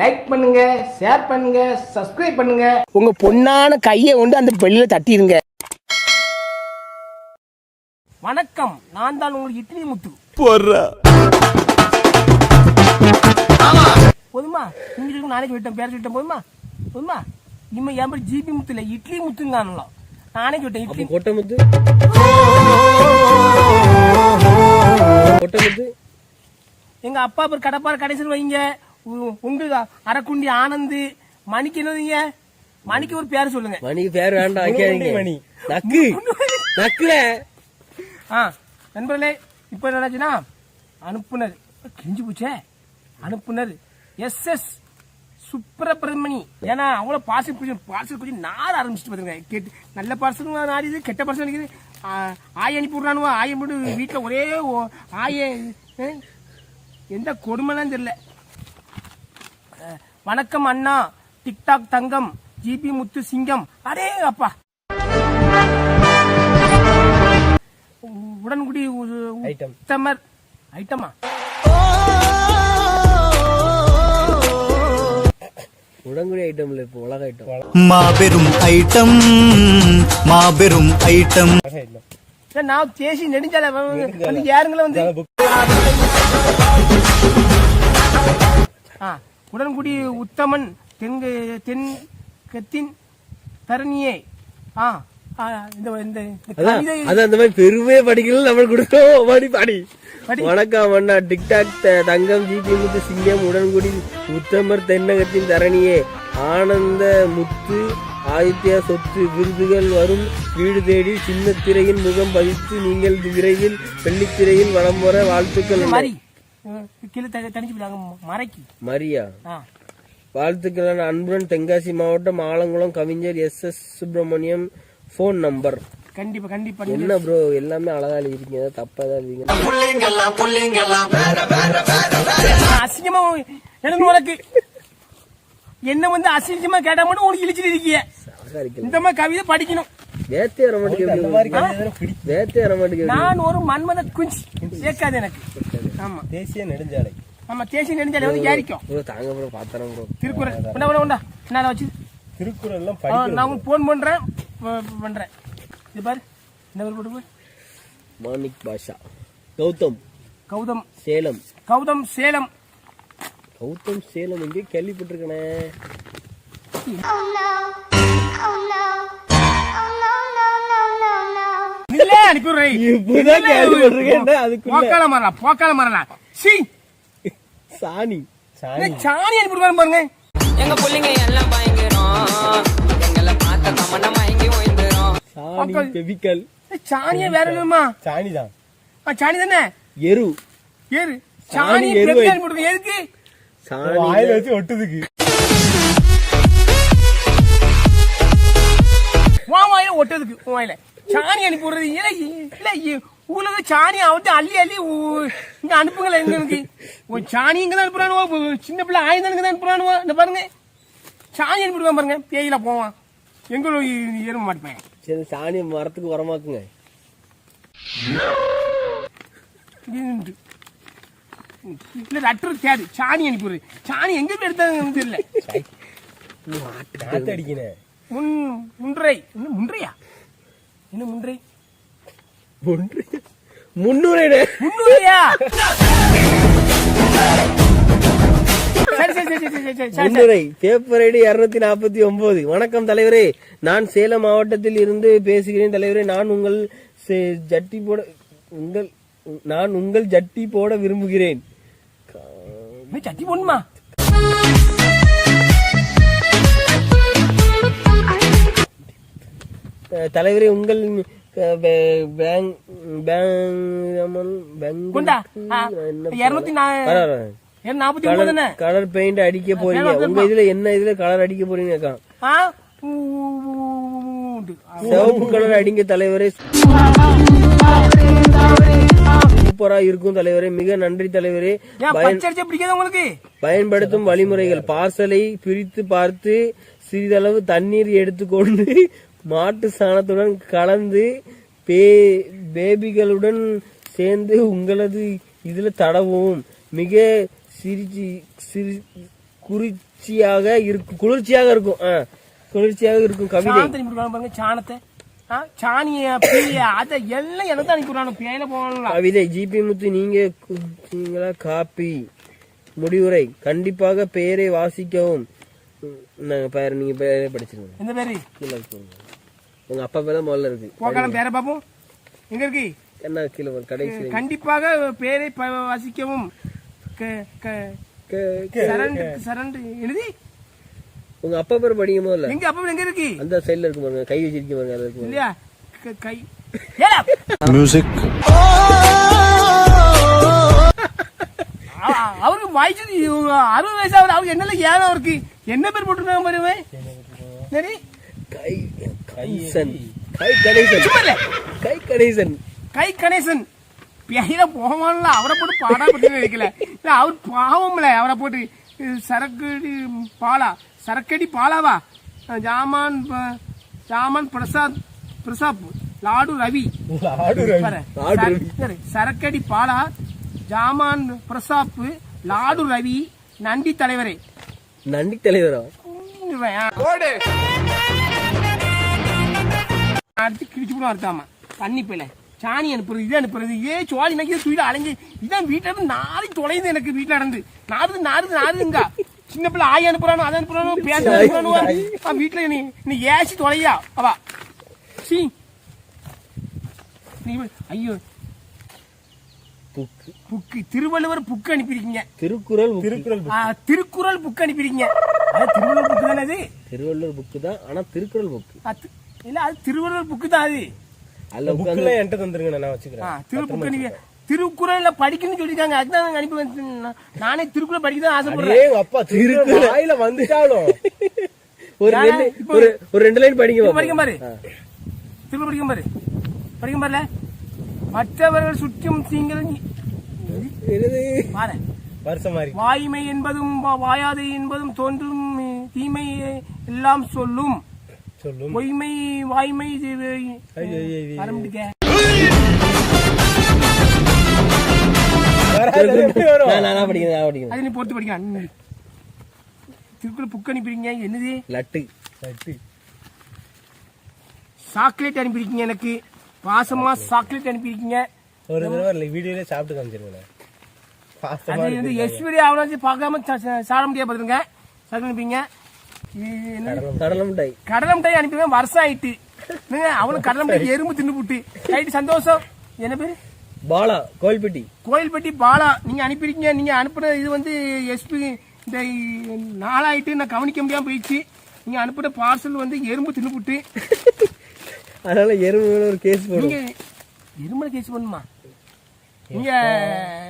Like பண்ணுங்க share பண்ணுங்க subscribe பண்ணுங்க. உங்க பொண்ணான கையை கொண்டு அந்த பெல்லில தட்டிடுங்க. வணக்கம். நான் தான் உங்களுக்கு இட்லி முத்து. போதுமா? நீங்க இருக்கு நாளைக்கு விட்டேன் பேர சொல்லிட்டேன் போதுமா? போதுமா? இனிமே என் பேர் ஜிபி முத்து இல்ல இட்லி முத்துங்கானலாம் நானே சொல்லிட்டேன் இட்லி. கொட்டமுத்து கொட்டமுத்து எங்க அப்பா பேர் கடப்பார் கடைசியில் வைங்க. உங்க அரைக்குண்டி ஆனந்த் மணிக்கு என்னதுங்க? மணிக்கு ஒரு பேர் சொல்லுங்க. மணிக்கு பேர் வேண்டாம் மணி. நக்கு. நக்குல. ஆ நண்பர்களே இப்போ என்னாச்சுன்னா அனுப்புனர். கிழிஞ்சு போச்சே? அனுப்புனர் எஸ் எஸ் சுப்பிரமணி ஏன்னா அவ்வளோ பார்சல் கொஞ்சம் பார்சல் கொஞ்சம் நார ஆரம்பிச்சுட்டு பாருங்க. கேட்டு நல்ல பார்சல் நாடிது கெட்ட பார்சல் இருக்குது ஆய அனுப்பி விட்றானுவோ? ஆய போட்டு வீட்டில் ஒரே ஆய எந்த கொடுமைலாம் தெரியல. வணக்கம் அண்ணா. டிக்டாக் தங்கம் ஜிபி முத்து சிங்கம் அடே அப்பா. உடன்குடி. உத்தமர். ஐட்டமா? உடங்குடி ஐட்டம்ல இப்போ உலக ஐட்டம். மாபெரும் ஐட்டம் மாபெரும் ஐட்டம். நான் தேசி நெடுஞ்சால வந்து யாருங்கள வந்து ஆ, உடன்குடி உத்தமன் தென்கு தென் கத்தின் தரணியே. ஆ பெருமையே படிக்கல நம்ம கொடுத்தோம். பாடி பாடி. வணக்கம் அண்ணா. டிக்டாக் தங்கம் ஜிபி முத்து சிங்கம் உடன்குடி உத்தமர் தென்னகத்தின் தரணியே. ஆனந்த முத்து ஆதித்யா சொத்து விருதுகள் வரும். வீடு தேடி சின்ன திரையின் முகம் பதித்து நீங்கள் விரைவில் வெள்ளித்திரையில் வலம் வர வாழ்த்துக்கள் கீழே மறைக்கு. மரியா? வாழ்த்துக்கள் அன்புடன் தென்காசி மாவட்டம் ஆலங்குளம் கவிஞர் S S Subramaniam phone number கண்டிப்பா கண்டிப்பா. என்ன ப்ரோ எல்லாமே அழகா எழுதிருக்கீங்க. தப்பா தான் எழுதிங்க நான் அசிங்கமா எனக்கு உனக்கு? என்ன வந்து அசிங்கமா கேட்டா மட்டும் உனக்கு இழிச்சிட்டு இருக்கிய? அழகா இருக்கு இந்த மாதிரி கவிதை படிக்கணும். வேத்தே வர மாட்டேங்குது வேத்தே வர மாட்டேங்குது நான் ஒரு மன்மத குஞ்சு. சேர்க்காது எனக்கு. ஆமா. தேசிய நெடுஞ்சாலை. ஆமா தேசிய நெடுஞ்சாலை வந்து ஏறிக்கும் தாங்க ப்ரோ பாத்தறேன் ப்ரோ திருக்குறள். உண்டா உண்டா உண்டா? என்ன அதை வச்சு? திருக்குறள் எல்லாம் ஆ, படிக்கணும் நான் உங்களுக்கு போன் பண்றேன். பண்றேன். இது பாரு. இந்த பேர் போட்டு போய் மாணிக் பாஷா. கௌதம். கௌதம். சேலம். கௌதம் சேலம். கௌதம் சேலம். எங்கே கேள்விப்பட்டிருக்கனே. Oh no. Oh no. இல்ல அனுப்பி விடுறேன். இப்பதான் இல்ல, கேள்விப்பட்டிருக்கேன் அதுக்குள்ள? போக்கால மரலாம் போக்கால மரலாம் சி. சாணி. சாணி அனுப்பி விடுவாரு பாருங்க. எங்க புள்ளைங்க எல்லாம் பயங்கரம். எங்களை பார்த்த தமன மயங்கி ஓய்ந்துரும். சாணி. கெமிக்கல். சாணியே வேற இல்லைம்மா சாணிதான். ஆ, சாணி தானே எரு ஏறு சாணி சாணி விடுங்க எதுக்கு? சாணி வாயில வச்சு ஒட்டுதுக்கு. வாயில ஒட்டதுக்கு வாயில. சாணி அனுப்பி விடுறது. இல்ல இல்ல உங்களுக்கு சாணி அவத்து அள்ளி அள்ளி இங்க அனுப்புங்களேன் எங்க எனக்கு உன் சாணி இங்க தான் அனுப்புறானுவோ சின்ன பிள்ளை ஆயுதம் தான் அனுப்புறானுவோ இந்த பாருங்க. சாணி அனுப்பி விடுவான் பாருங்க பேயில போவான். எங்களும் ஏற மாட்டேன் சரி சாணி மரத்துக்கு உரமாக்குங்க. இல்ல ரட்டர் தேடு. சாணி அனுப்பி விடுறது சாணி எங்க போய் எடுத்தாங்கன்னு தெரியல. நாத்து அடிக்கினே முன் முன்றை. முன்றையா? என்ன முன்றை? ஒன்று. முன்னூறு முன்னூறையா? நாற்பத்தி ஒன்பது வணக்கம் தலைவரே. நான் சேலம் மாவட்டத்தில் இருந்து பேசுகிறேன். தலைவரே நான் உங்கள் ஜட்டி போட உங்கள் நான் உங்கள் ஜட்டி போட விரும்புகிறேன். நீ சட்டி ஒன்பது தானே கலர் பெயிண்ட் அடிக்க போறீங்க. உங்க இதுல என்ன இதுல கலர் அடிக்க போறீங்க. சிவப்பு கலர் அடிங்க தலைவரே. சூப்பரா இருக்கும் தலைவரே. மிக நன்றி தலைவரே. உங்களுக்கு? பயன்படுத்தும் வழிமுறைகள். பார்சலை பிரித்து பார்த்து சிறிதளவு தண்ணீர் எடுத்துக்கொண்டு மாட்டு சாணத்துடன் கலந்து பே- பேபிகளுடன் சேர்ந்து உங்களது இதுல தடவும் மிக சிரிச்சு சிரி குறிச்சியாக இருக்கும் குளிர்ச்சியாக இருக்கும். ஆ, குளிர்ச்சியாக இருக்கும் கவிதை. பாருங்க சாணத்தை. சாணிய அதை எல்லாம் எனக்கு பேயில கவிதை ஜிபி முத்து நீங்க காப்பி. முடிவுரை. கண்டிப்பாக பெயரை வாசிக்கவும். ம், நாங்க பேர் நீங்க பேரே படிச்சிருங்க. பேரு? கீழே உங்க அப்பா பேர் தான் முதல்ல இருக்கு. போக்கலாம் பேர பாப்போம் எங்க இருக்கு? என்ன கீழே வரும், கடைசி கண்டிப்பாக பேரை வசிக்கவும். எழுதி. உங்க அப்பா பேர் படிங்க முதல்ல எங்க அப்பா எங்க இருக்கு? அந்த சைடுல இருக்கு பாருங்க. கை வச்சிருக்க பாருங்க அதுல இருக்கு. இல்லையா? க-! மியூசிக் அவ- அவருக்கு வயசு அறுபது வயசு ஆகுது. அவருக்கு என்னல ஏனம் இருக்கு என்ன பேர் போட்டுருக்காங்க பாருங்க சரி. கை. கணேசன் கை கணேசன் கை கணேசன் கை கணேசன் பெயர போவான்ல அவரை போட்டு பாடா பத்தி வைக்கல இல்ல அவர் பாவம்ல அவரை போட்டு. சரக்கடி பாலா. சரக்கடி பாலாவா? ஜாமான் ஜாமான் பிரசாத் பிரசாப் லாடு ரவி. சரக்கடி பாலா ஜாமான் பிரசாப் லாடு ரவி நண்டி தலைவரே. நன்றி தலைவரா? ஓடு. அடுத்து கிழிச்சு கூட அறுத்தாம தண்ணி போயில சாணி அனுப்புறது இது அனுப்புறது. ஏ சோழி நக்கி தூயில? அலைஞ்சு இதான் வீட்டுல இருந்து நாரி தொலைந்து எனக்கு வீட்டுல நடந்து. நாருது நாருது நாருதுங்க. சின்ன பிள்ளை ஆய் அனுப்புறானோ அதை அனுப்புறானோ பேச அனுப்புறானோ? வீட்டுல நீ நீ ஏசி தொலையா? அவா. சி. நீ ஐயோ. புக்கு. புக்கு. திருவள்ளுவர் புக்கு அனுப்பியிருக்கீங்க. திருக்குறள். திருக்குறள் திருக்குறள் புக்கு அனுப்பியிருக்கீங்க. திருவள்ளுவர் புக்கு தானே திருவள்ளுவர் புக்கு தான் ஆனா திருக்குறள் புக்கு. இல்ல அது திருவள்ளுவர் புக்கு தான் அது. என்கிட்ட தந்துருங்க நான் வச்சுக்கிறேன். திருப்புக்கு திருக்குறள்ல படிக்கணும்னு சொல்லிருக்காங்க அதுதான் நாங்க அனுப்பி வச்சிருந்தோம். நானே திருக்குறள் படிக்க தான் ஆசைப்படுறேன் ஏய் அப்பா திருக்குறள் வாயில வந்துட்டாலும். ஒரு ரெண்டு ஒரு ஒரு ரெண்டு லைன் படிங்க. படிக்க பாரு. திருக்குறள் படிக்க பாரு. படிக்க பாருல. மற்றவர்கள் சுற்றும் தீங்கள் வாய்மை என்பதும் வாயாதை என்பதும் தோன்றும் தீமை எல்லாம் சொல்லும். சொல்லும். பொய்மை வாய்மை. ஆரம்பிக்க அது நீ பொறுத்து படிக்கலாம் நீ. திருக்குறள் புக் அனுப்பிடுங்க என்னது? லட்டு. சாக்லேட் அனுப்பியிருக்கீங்க எனக்கு. பாசமா சாக்லேட். அனுப்பியிருக்கீங்க. ஒரு தடவை வீடியோல சாப்பிட்டு காமிச்சிருக்கேன். அது வந்து இருக்கு. எஸ்பிரி அவனாச்சும் பார்க்காம சா- சா- சாட முடியாது பாத்துருங்க சாக்லேட் அனுப்பிங்க இது என்ன? கடலை மிட்டாய் கடலை மிட்டாய் அனுப்பிங்க வருஷம் ஆயிட்டு அவனுக்கு கடலை மிட்டாய் எறும்பு தின்னு புட்டு ரைட்டு சந்தோஷம். என்ன பேரு? பாலா கோயில்பட்டி. கோயில்பட்டி பாலா. நீங்க அனுப்பியிருக்கீங்க நீங்க அனுப்புன இது வந்து எஸ்பி இந்த நாளாயிட்டு நான் கவனிக்க முடியாம போயிடுச்சு. நீங்க அனுப்புன பார்சல் வந்து எறும்பு தின்னு புட்டு அதனால எறும்பு ஒரு கேஸ் போடும் நீங்க எறும்புல கேஸ் பண்ணுமா நீங்க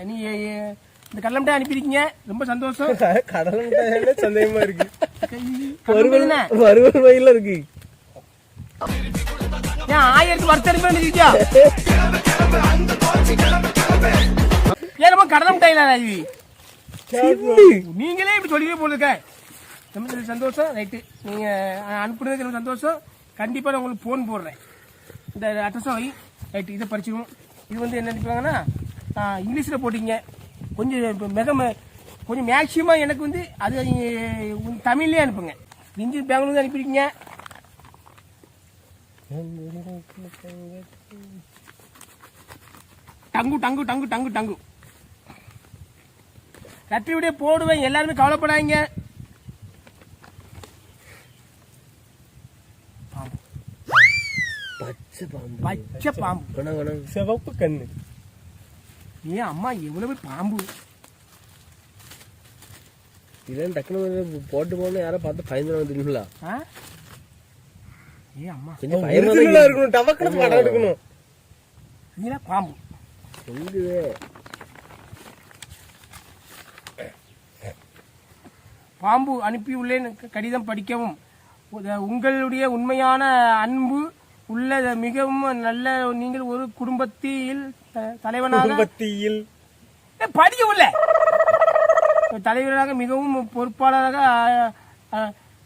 நீங்க இந்த கடலை மிட்டாய் அனுப்பியிருக்கீங்க. ரொம்ப சந்தோஷம். கடலை மிட்டாய் சந்தேகமா இருக்கு? வறுவல் வயல்ல இருக்கு. ஏன் ஆயிரத்து அனுப்பி வந்துருக்கியா? ஏன் கடலை மிட்டாயில இது நீங்களே இப்படி சொல்லியே போலுக்க ரொம்ப சந்தோஷம். ரைட்டு. நீங்க அனுப்புனதுக்கு எனக்கு சந்தோஷம். கண்டிப்பா நான் உங்களுக்கு போன் போடுறேன். இந்த அட்ரஸும் வை. ரைட்டு இதை படிச்சிருவோம். இது வந்து என்ன அனுப்புறாங்கன்னா இங்கிலீஷில் போட்டிங்க கொஞ்சம் மிக ம- கொஞ்சம் மேக்சிமம் எனக்கு வந்து அது தமிழ்லேயே அனுப்புங்க. இஞ்சி பெங்களூர் அனுப்பியிருக்கீங்க டங்கு டங்கு டங்கு டங்கு டங்கு. லெட்டர் வீடியோ போடுவேன் எல்லாருமே கவலைப்படாதீங்க. பச்சை பாம்பு. பச்சை பாம்பு. சிவப்பு கண்ணு. ஏன் அம்மா எவ்வளவு பாம்பு? இதெல்லாம் டக்குனு போட்டு போன யாரோ பார்த்து பயந்து வந்துருங்களா ஆ? ஏ அம்மா? கொஞ்சம் பயமா இருக்கணும் டவக்கணும் படம் எடுக்கணும். நீங்களா பாம்பு? எங்குதே பாம்பு அனுப்பியுள்ளேன் கடிதம் படிக்கவும் உங்களுடைய உண்மையான அன்பு உள்ள மிகவும் நல்ல நீங்கள் ஒரு குடும்பத்தில் தலைவனாக குடும்பத்தியில் ஏ, படிக்க உள்ள தலைவராக மிகவும் பொறுப்பாளராக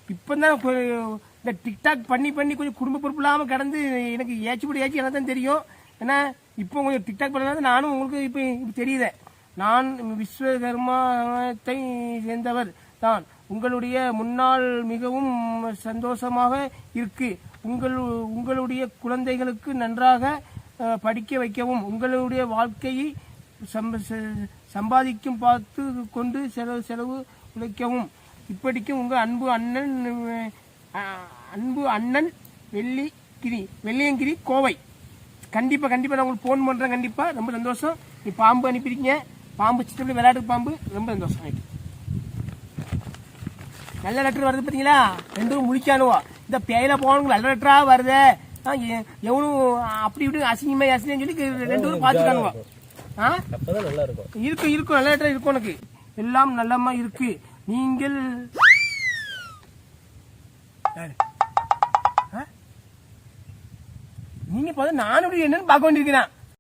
இப்பதான் இந்த டிக்டாக் பண்ணி பண்ணி கொஞ்சம் குடும்ப பொறுப்பு இல்லாம கடந்து எனக்கு ஏச்சுப்படி ஏச்சு எனக்கு தான் தெரியும். ஏன்னா இப்போ கொஞ்சம் டிக்டாக் பண்ணாத நானும் உங்களுக்கு இப்போ இப்போ தெரியுது. நான் விஸ்வகர்மாத்தை சேர்ந்தவர் தான். உங்களுடைய முன்னாள் மிகவும் சந்தோஷமாக இருக்கு. உங்கள் உங்களுடைய குழந்தைகளுக்கு நன்றாக படிக்க வைக்கவும். உங்களுடைய வாழ்க்கையை சம்பாதிக்கும் பார்த்து கொண்டு செலவு செலவு உழைக்கவும். இப்படிக்கும் உங்கள் அன்பு அண்ணன் அன்பு அண்ணன் வெள்ளிக்கிரி வெள்ளியங்கிரி கோவை. கண்டிப்பாக கண்டிப்பாக நான் உங்களுக்கு ஃபோன் பண்ணுறேன் கண்டிப்பாக ரொம்ப சந்தோஷம். நீ பாம்பு அனுப்பியிருக்கீங்க. பாம்பு சித்தப்படி விளையாட்டு பாம்பு ரொம்ப சந்தோஷம். நல்ல லெட்டர் வருது பார்த்தீங்களா ரெண்டும் முழிக்கானுவா இந்த பேயில போனவங்க நல்ல லெட்டரா வருதே. எவனும் அப்படி இப்படி அசிங்கமா அசிங்கம் சொல்லி ரெண்டு பேரும் பாத்துக்கானுவோ ஆ? நல்லா இருக்கும். இருக்கும் இருக்கும். நல்ல லெட்டர் இருக்கும் உனக்கு. எல்லாம் நல்லமா இருக்கு. நீங்கள்? நீங்க பார்த்தா நானும் என்னன்னு பார்க்க வேண்டியிருக்கிறேன்.